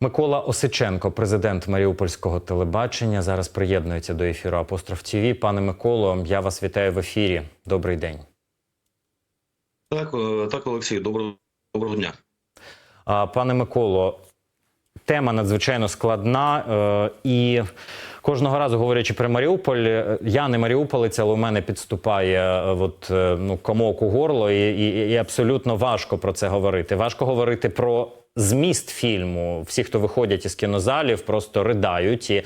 Микола Осиченко, президент Маріупольського телебачення, зараз приєднується до ефіру Апостроф ТІВІ. Пане Миколо, я вас вітаю в ефірі. Добрий день. Так, е, так, Олексій, доброго, доброго дня. А, Пане Миколо, тема надзвичайно складна е, і. Кожного разу говорячи про Маріуполь, е, я не маріуполець, але у мене підступає от, ну, комок у горло, і, і, і абсолютно важко про це говорити. Важко говорити про зміст фільму. Всі, хто виходять із кінозалів, просто riдають і,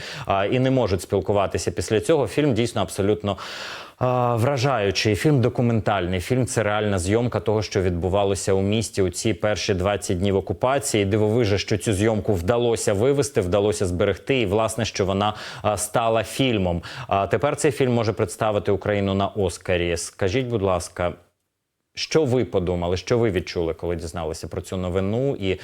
і не можуть спілкуватися після цього. Фільм дійсно абсолютно. Вражаючий фільм документальний. Фільм це реальна зйомка того, що відбувалося у місті у ці перші 20 днів окупації. Дивовижа, що цю зйомку вдалося вивести, вдалося зберегти, і власне, що вона стала фільмом. А тепер цей фільм може представити Україну на Оскарі. Скажіть, будь ласка, що ви подумали, що ви відчули, коли дізналися про цю новину? І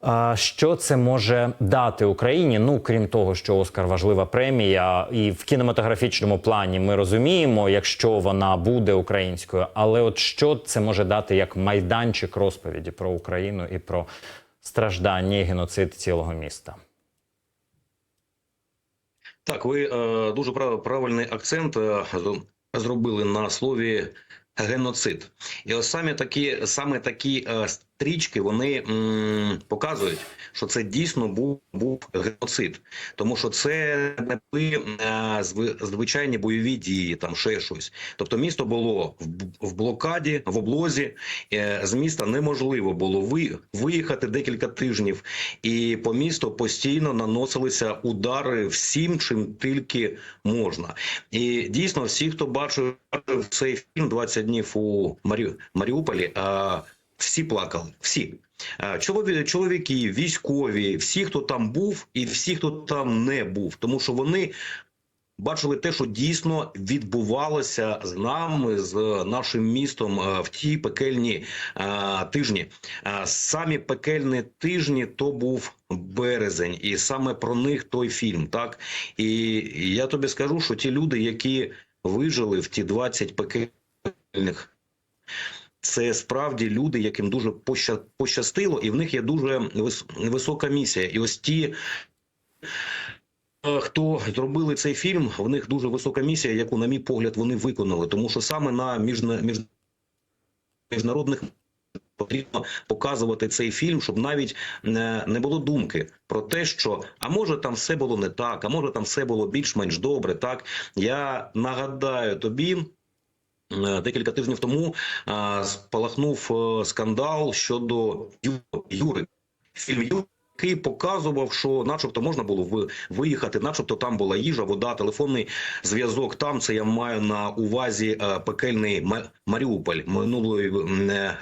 а, що це може дати Україні? Ну крім того, що Оскар важлива премія, і в кінематографічному плані ми розуміємо, якщо вона буде українською, але от що це може дати як майданчик розповіді про Україну і про страждання і геноцид цілого міста? Так, ви е, дуже прав, правильний акцент е, зробили на слові геноцид. І ось саме такі, саме такі е, стрічки вони м, показують, що це дійсно був, був геноцид, тому що це не були е, звичайні бойові дії, там ще щось. Тобто місто було в, в блокаді, в облозі. Е, з міста неможливо було ви, виїхати декілька тижнів, і по місту постійно наносилися удари всім, чим тільки можна. І дійсно, всі, хто бачив цей фільм «20 днів у Марі... Маріуполі, а, всі плакали. Всі. А, Чолові... Чоловіки, військові, всі, хто там був, і всі, хто там не був, тому що вони. Бачили те, що дійсно відбувалося з нами, з нашим містом е, в ті пекельні е, тижні. Е, Самі пекельні тижні то був березень, і саме про них той фільм. Так і я тобі скажу, що ті люди, які вижили в ті 20 пекельних. Це справді люди, яким дуже пощастило, і в них є дуже висока місія. І ось ті, е, хто зробили цей фільм, в них дуже висока місія, яку, на мій погляд, вони виконали. Тому що саме на між- міжнародних потрібно показувати цей фільм, щоб навіть не було думки про те, що а може там все було не так, а може там все було більш-менш добре. Так я нагадаю тобі. Е, Декілька тижнів тому спалахнув е, скандал щодо Юри. Фільм Юри, який показував, що, начебто, можна було ви- виїхати, начебто там була їжа, вода, телефонний зв'язок. Там це я маю на увазі е, пекельний Маріуполь минулої е,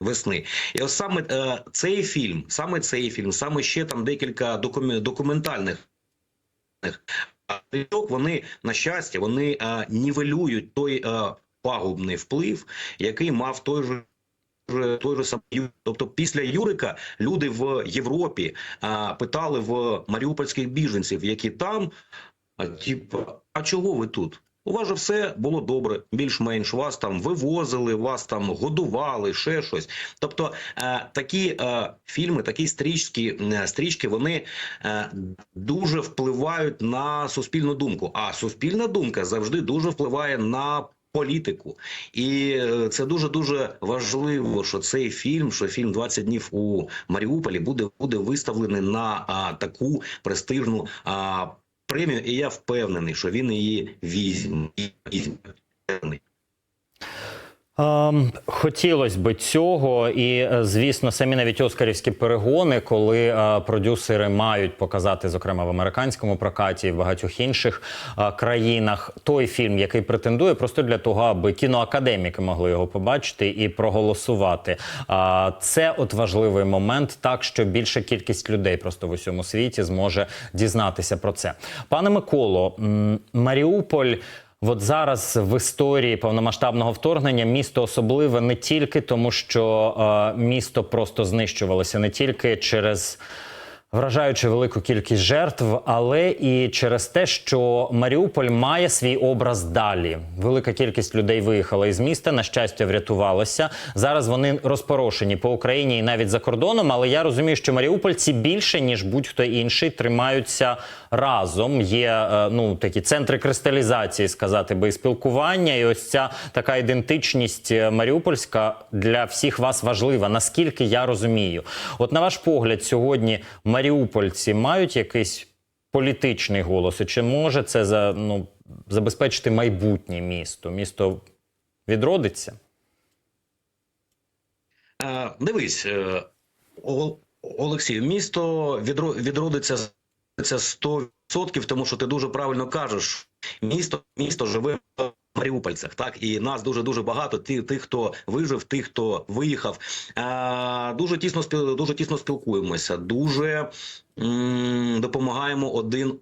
весни. І ось саме е, цей фільм, саме цей фільм, саме ще там декілька докумі- документальних. Вони на щастя, вони е, нівелюють той е, пагубний вплив, який мав той же. Той же самий тобто після Юрика люди в Європі а, питали в маріупольських біженців, які там, а, типу, а чого ви тут? У вас же все було добре, більш-менш вас там вивозили, вас там годували, ще щось. Тобто е, такі е, фільми, такі стрічки, е, стрічки, вони дуже впливають на суспільну думку. А суспільна думка завжди дуже впливає на політику. І е, це дуже дуже важливо, що цей фільм, що фільм «20 днів у Маріуполі буде, буде виставлений на а, таку престижну а, премію. І я впевнений, що він її візьме. Ем, хотілося б цього, і е, звісно, самі навіть оскарівські перегони, коли е, продюсери мають показати, зокрема в американському прокаті і в багатьох інших е, країнах, той фільм, який претендує, просто для того, аби кіноакадеміки могли його побачити і проголосувати. Це от важливий момент, так що більша кількість людей просто в усьому світі зможе дізнатися про це. Пане Миколо, Маріуполь. От зараз в історії повномасштабного вторгнення місто особливе не тільки тому, що е, місто просто знищувалося, не тільки через Вражаючи велику кількість жертв, але і через те, що Маріуполь має свій образ далі. Велика кількість людей виїхала із міста. На щастя, врятувалося. Зараз вони розпорошені по Україні і навіть за кордоном. Але я розумію, що маріупольці більше ніж будь-хто інший тримаються разом. Є е, ну такі центри кристалізації, сказати би, спілкування. І ось ця така ідентичність е, маріупольська для всіх вас важлива. Наскільки я розумію, от на ваш погляд, сьогодні маріупольці мають якийсь політичний голос, і чи може це за ну забезпечити майбутнє місто? Місто відродиться? Е, Дивись, е, Олексій, місто відро- відродиться це 100%, тому що ти дуже правильно кажеш. Місто, місто живе маріупольцях, так і нас дуже дуже багато. Ті, тих, хто вижив, тих, хто виїхав. Е, дуже тісно спіл, дуже тісно спілкуємося, дуже м, допомагаємо один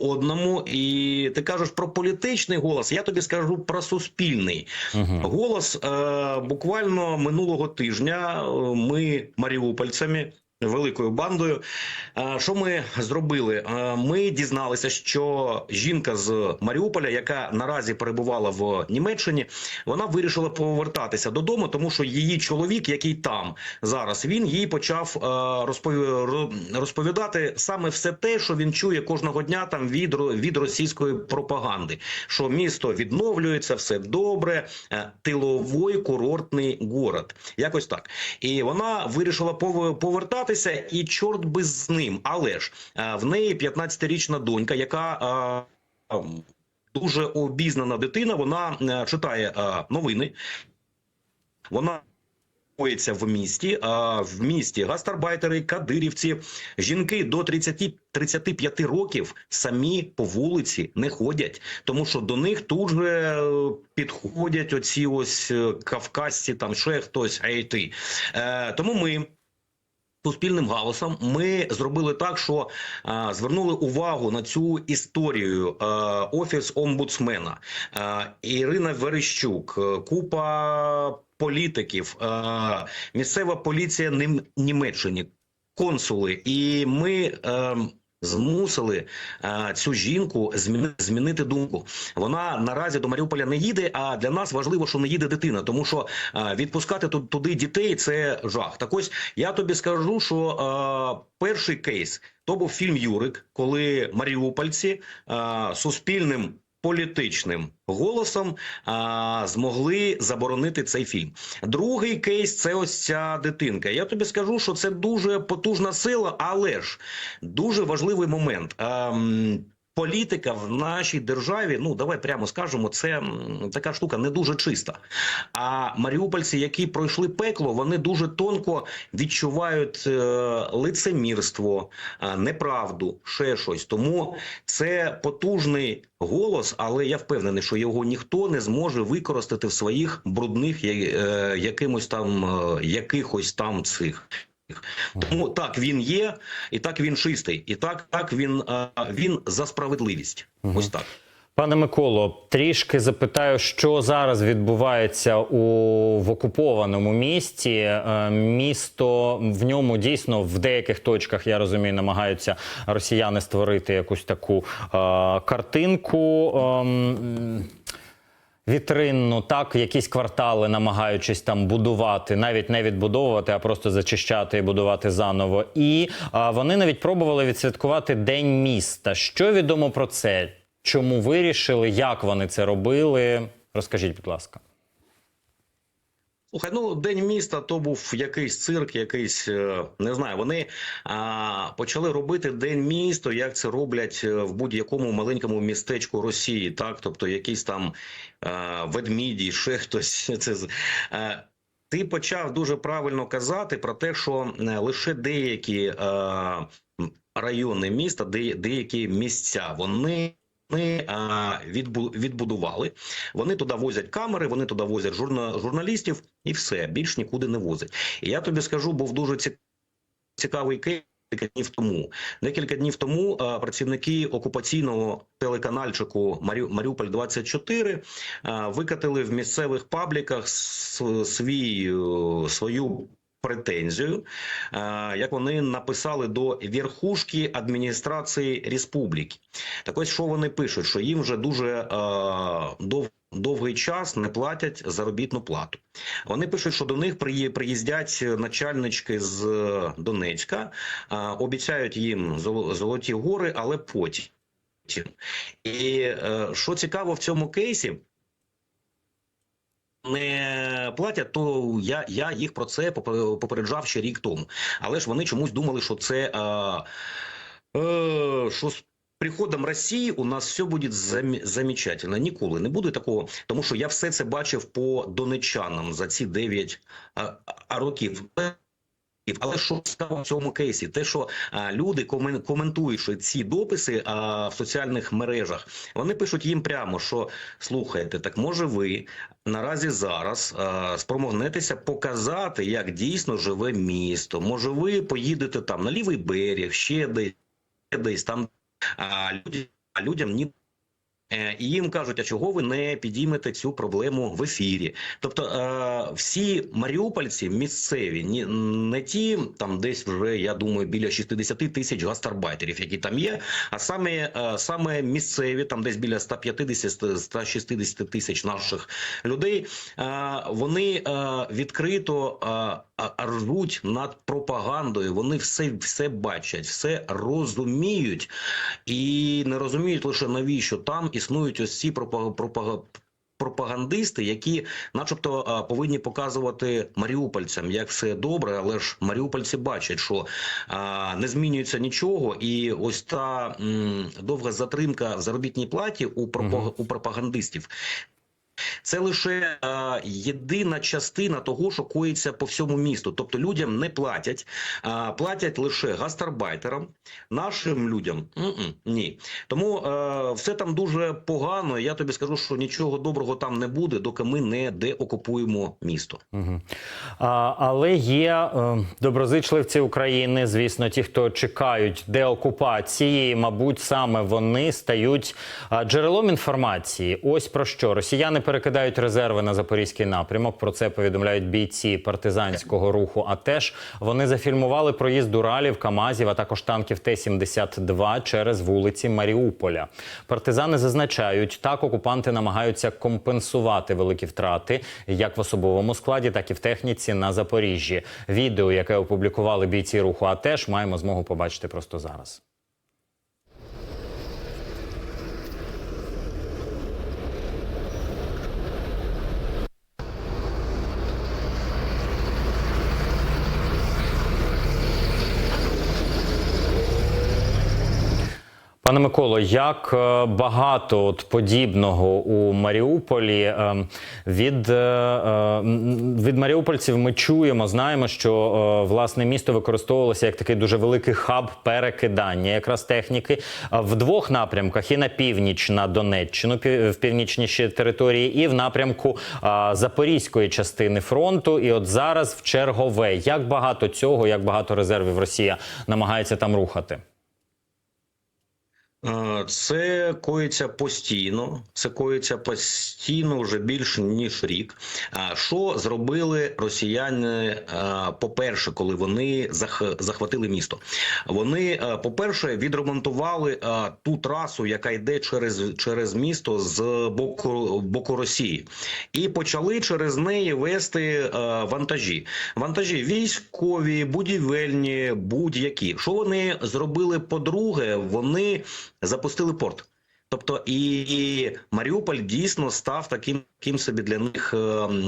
одному. І ти кажеш про політичний голос. Я тобі скажу про суспільний. Угу. Голос е, буквально минулого тижня. е, Ми маріупольцями. Великою бандою, що ми зробили? Ми дізналися, що жінка з Маріуполя, яка наразі перебувала в Німеччині, вона вирішила повертатися додому, тому що її чоловік, який там зараз, він їй почав розповідати саме все те, що він чує кожного дня там від, від російської пропаганди. Що місто відновлюється, все добре, е, тиловий курортний город. Якось так. І вона вирішила пов- повертатися, і чорт би з ним. Але ж е, в неї 15-річна донька, яка. е, ем, Дуже обізнана дитина, вона е, читає новини. Вона знаходиться в місті. А в місті гастарбайтери, кадирівці, жінки до 30-35 років самі по вулиці не ходять, тому що до них тут же підходять оці ось кавказці, там ще хтось, ей ти. Е, тому ми. Суспільним галасом ми зробили так, що е, звернули увагу на цю історію е, офіс омбудсмена е, Ірина Верещук, купа політиків, е, місцева поліція Нім- Німеччини, консули, і ми. Е, Змусили е, цю жінку змінити змінити думку. Вона наразі до Маріуполя не їде. А для нас важливо, що не їде дитина, тому що е, відпускати ту- туди дітей це жах. Так ось я тобі скажу, що е, перший кейс то був фільм Юрик, коли маріупольці е, суспільним політичним голосом а, змогли заборонити цей фільм. Другий кейс це ось ця дитинка. Я тобі скажу, що це дуже потужна сила, але ж дуже важливий момент. Ем, Політика в нашій державі, ну давай прямо скажемо, це така штука не дуже чиста. А маріупольці, які пройшли пекло, вони дуже тонко відчувають е, лицемірство, е, неправду, ще щось. Тому це потужний голос, але я впевнений, що його ніхто не зможе використати в своїх брудних е, якимось там якихось там цих. Тому так він є, і так він чистий, і так, так він, е, він за справедливість. Ось так. Пане Миколо, трішки запитаю, що зараз відбувається у в окупованому місті. Е, Місто в ньому дійсно в деяких точках я розумію, намагаються росіяни створити якусь таку е, картинку. ем, Вітринну, так, якісь квартали намагаючись там будувати, навіть не відбудовувати, а просто зачищати і будувати заново. І а, вони навіть пробували відсвяткувати День міста. Що відомо про це? Чому вирішили? Як вони це робили? Розкажіть, будь ласка. Слухай, ну день міста то був якийсь цирк, якийсь е, не знаю. Вони а, почали робити день міста, як це роблять е, в будь-якому маленькому містечку Росії, так тобто якісь там е, ведміді, ще хтось. Це е, ти почав дуже правильно казати про те, що лише деякі м, райони міста, де, деякі місця, вони. Вони відбудували. Вони туди возять камери, вони туди возять журна, журналістів, і все більш нікуди не возять. І я тобі скажу, був дуже цікавий кейс. Декілька днів тому, декілька днів тому а, працівники окупаційного телеканальчику Марі... Маріуполь 24 а, викатили в місцевих пабліках свій е, свою претензію, е, як вони написали до верхушки адміністрації республіки. Так ось що вони пишуть, що їм вже дуже е, дов, довгий час не платять заробітну плату. Вони пишуть, що до них приїздять начальнички з е, Донецька, обіцяють їм золоті гори, але потім. І е, що цікаво в цьому кейсі, не платять, то я, я їх про це попереджав ще рік тому. Але ж вони чомусь думали, що це е, е, що приходом Росії у нас все буде замі- замечательно. Ніколи не буде такого, тому що я все це бачив по донечанам за ці 9 а, а, років. Але що цікаво в цьому кейсі, те, що а, люди комен, коментуючи ці дописи а, в соціальних мережах, вони пишуть їм прямо, що слухайте, так може ви наразі зараз а, спромогнетеся показати, як дійсно живе місто. Може, ви поїдете там на лівий берег, ще десь, ще десь там а, люди, людям ні. Е, І їм кажуть, а чого ви не підіймете цю проблему в ефірі? Тобто е, всі маріупольці місцеві, ні, не ті там десь вже, я думаю, біля 60 тисяч гастарбайтерів, які там є, а саме, е, саме місцеві, там десь біля 150-160 тисяч наших людей, вони відкрито ржуть над пропагандою. Вони все, все бачать, все розуміють і не розуміють лише навіщо там існують ось ці пропага- пропагандисти, які, начебто, повинні показувати маріупольцям, як все добре, але ж маріупольці бачать, що не змінюється нічого, і ось та довга затримка в заробітній платі у пропагандистів. Це лише е, єдина частина того, що коїться по всьому місту. Тобто людям не платять, а платять лише гастарбайтерам, нашим людям м-м, ні. Тому е, все там дуже погано. Я тобі скажу, що нічого доброго там не буде, доки ми не деокупуємо місто. Угу. А, але є е, доброзичливці України, звісно, ті, хто чекають деокупації, мабуть, саме вони стають джерелом інформації. Ось про що росіяни перекидають резерви на запорізький напрямок. Про це повідомляють бійці партизанського руху. А теж вони зафільмували проїзд Уралів, Камазів, а також танків Т-72 через вулиці Маріуполя. Партизани зазначають, так окупанти намагаються компенсувати великі втрати як в особовому складі, так і в техніці на Запоріжжі. Відео, яке опублікували бійці руху, а теж маємо змогу побачити просто зараз. Пане Миколо, як е, багато от подібного у Маріуполі е, від, е, від маріупольців ми чуємо, знаємо, що власне місто використовувалося як такий дуже великий хаб перекидання якраз техніки в двох напрямках: і на північ на Донеччину, в північніші території, і в напрямку запорізької частини фронту. І от зараз в чергове. Як багато цього, як багато резервів Росія намагається там рухати? Це коїться постійно. Це коїться постійно вже більше ніж рік. А що зробили росіяни? По-перше, коли вони зах- захватили місто, вони, е, по-перше, відремонтували ту трасу, яка йде через, через місто з боку, боку Росії, і почали через неї вести вантажі. Вантажі військові, будівельні, будь-які. Що вони зробили? По-друге, вони запустили порт. Тобто і, Маріуполь дійсно став таким, таким собі для них е,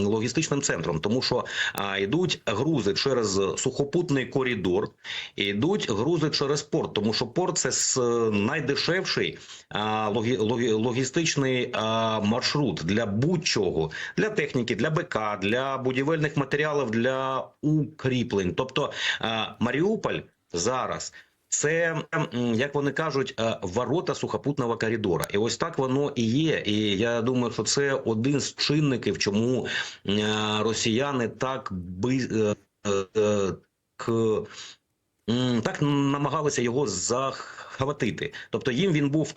логістичним центром, тому що а, йдуть грузи через сухопутний коридор, йдуть грузи через порт, тому що порт це найдешевший а, логі, логі, логістичний а, маршрут для будь-чого, для техніки, для БК, для будівельних матеріалів, для укріплень. Тобто а, Маріуполь зараз. Це як вони кажуть, е, ворота сухопутного коридора, і ось так воно і є. І я думаю, що це один з чинників, чому е, росіяни так би е, е, к, так намагалися його захватити. Тобто їм він був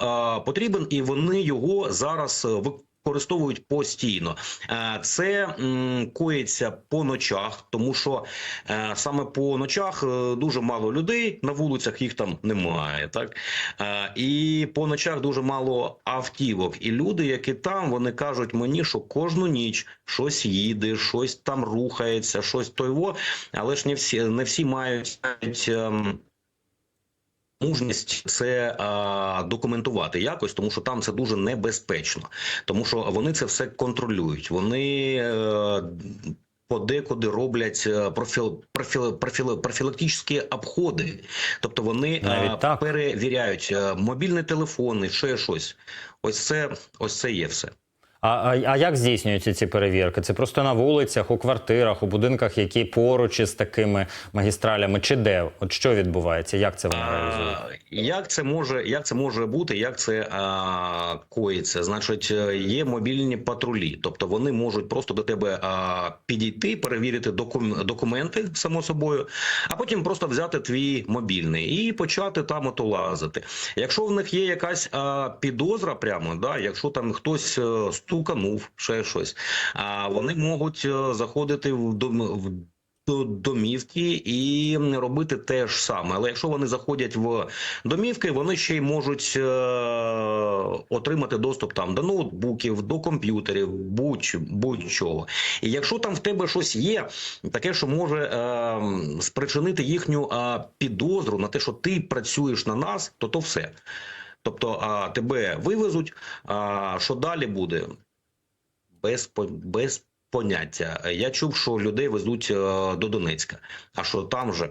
потрібен, і вони його зараз е, ви- використовують постійно. Е, Це коїться по ночах, тому що е, саме по ночах е, дуже мало людей на вулицях, їх там немає. Так і по ночах дуже мало автівок. І люди, які там, вони кажуть мені, що кожну ніч щось їде, щось там рухається, щось тойво, але ж не всі не всі мають. Мужність це а, документувати якось, тому що там це дуже небезпечно, тому що вони це все контролюють. Вони е, подекуди роблять е, профіл, профіл, профіл, профілактичні обходи, тобто вони Навіть е, так? перевіряють е, мобільні телефони, ще щось. Ось це ось це є все. А, а, а як здійснюються ці перевірки? Це просто на вулицях, у квартирах, у будинках, які поруч із такими магістралями, чи де? От що відбувається? Як це вони реалізують? А, Як це може, як це може бути? Як це а, коїться? Значить, е, є мобільні патрулі, тобто вони можуть просто до тебе а, підійти, перевірити докум, документи, само собою, а потім просто взяти твій мобільний і почати там ото лазити. Якщо в них є якась а, підозра, прямо да, якщо там хтось е, стуканув, ще щось, а вони можуть е, заходити в дом в до домівки і робити те ж саме. Але якщо вони заходять в домівки, вони ще й можуть е, отримати доступ там до ноутбуків, до комп'ютерів, будь, будь-чого. І якщо там в тебе щось є, таке, що може е, спричинити їхню е, підозру на те, що ти працюєш на нас, то то все. Тобто а, тебе вивезуть, а що далі буде? Без, без поняття. Я чув, що людей везуть е, до Донецька. А що там же